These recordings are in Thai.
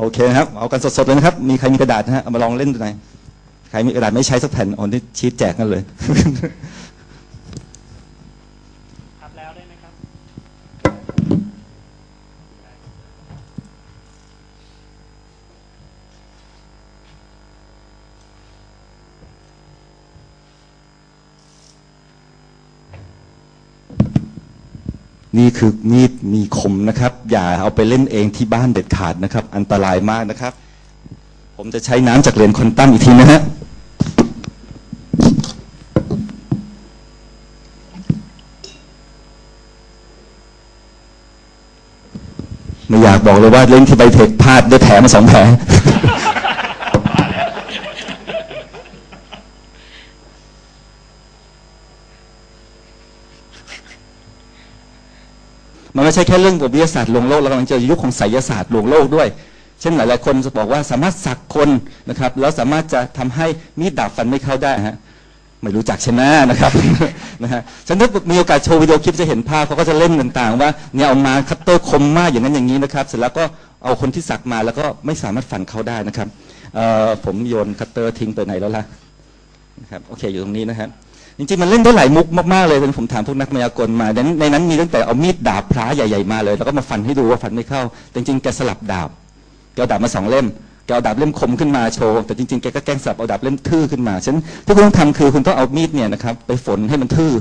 โอเคนะครับ เอากันสดๆเลยนะครับ มีใครมีกระดาษนะฮะเอามาลองเล่นดูหน่อยใครมีกระดาษไม่ใช้สักแผ่นอ่อนที่ชีตแจกกันเลย นี่คือมีดมีคมนะครับ อย่าเอาไปเล่นเองที่บ้านเด็ดขาดนะครับ อันตรายมากนะครับ ผมจะใช้น้ำจากเหรียญคอนตั้มอีกทีนะฮะไม่อยากบอกเลยว่าเล่นที่ไบเทคพลาดได้แผลมาสองแผล มันไม่ใช่แค่เรื่องวิทยาศาสตร์ลวงโลกเรากำลังเจอยุคของไสยศาสตร์ลวงโลกด้วย เช่นหลาย ๆ คนจะบอกว่าสามารถสักคนนะครับแล้วสามารถจะทำให้มีดดาบฟันไม่เข้าได้ฮะไม่รู้จักใช่ไหมนะครับนะฮะฉันถ้ามีโอกาสโชว์วิดีโอคลิปจะเห็นภาพเขาก็จะเล่นต่างๆ ว่าเนี่ยเอามาคัตเตอร์คมมากอย่างนั้นอย่างนี้นะครับ เสร็จแล้วก็เอาคนที่สักมาแล้วก็ไม่สามารถฟันเขาได้นะครับผมโยนคัตเตอร์ทิ้งไปไหนแล้วล่ะนะครับโอเคอยู่ตรงนี้นะครับ จริงๆมันเล่นได้หลายมุกมากๆเลยเป็นผมถามพวกนักมายากลมาในนั้นมีตั้งแต่เอามีดดาบพระใหญ่ๆมาเลย แล้วก็มาฟันให้ดูว่าฟันไม่เข้าแต่จริงๆแกสลับดาบแกเอาดาบมาสองเล่มแกเอาดาบเล่มคมขึ้นมาโชว์แต่จริงๆแกก็แกล้งสลับเอาดาบเล่มทื่อขึ้นมาฉะนั้นที่คุณต้องทำคือคุณต้องเอามีดเนี่ยนะครับไปฝนให้มันทื่อ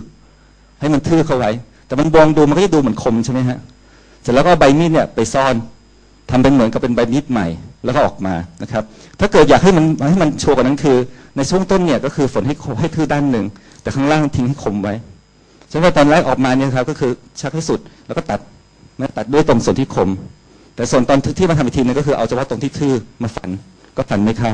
ให้มันทื่อเข้าไว้ แต่มันมองดูมันก็จะดูเหมือนคมใช่ไหมฮะเสร็จแล้วก็ใบมีดเนี่ยไปซ่อนทำเป็นเหมือนกับเป็นใบมีดใหม่แล้วก็ออกมานะครับ ถ้าเกิดอยากให้มันให้มันโชว์กว่านั้นคือ ในช่วงต้นเนี่ยก็คือฝนให้ให้ทื่อด้านหนึ่ง แต่ข้างล่างทิ้งให้คมไว้ฉะนั้นว่าตอนแรกออกมาเนี่ยครับก็คือชักให้สุดแล้วก็ตัดมาตัดด้วยตรงส่วนที่คม แต่ส่วนตอนที่มาทำอีกทีนึงก็คือเอาเฉพาะตรงที่ทื่อมาฝันก็ฝันไม่เข้า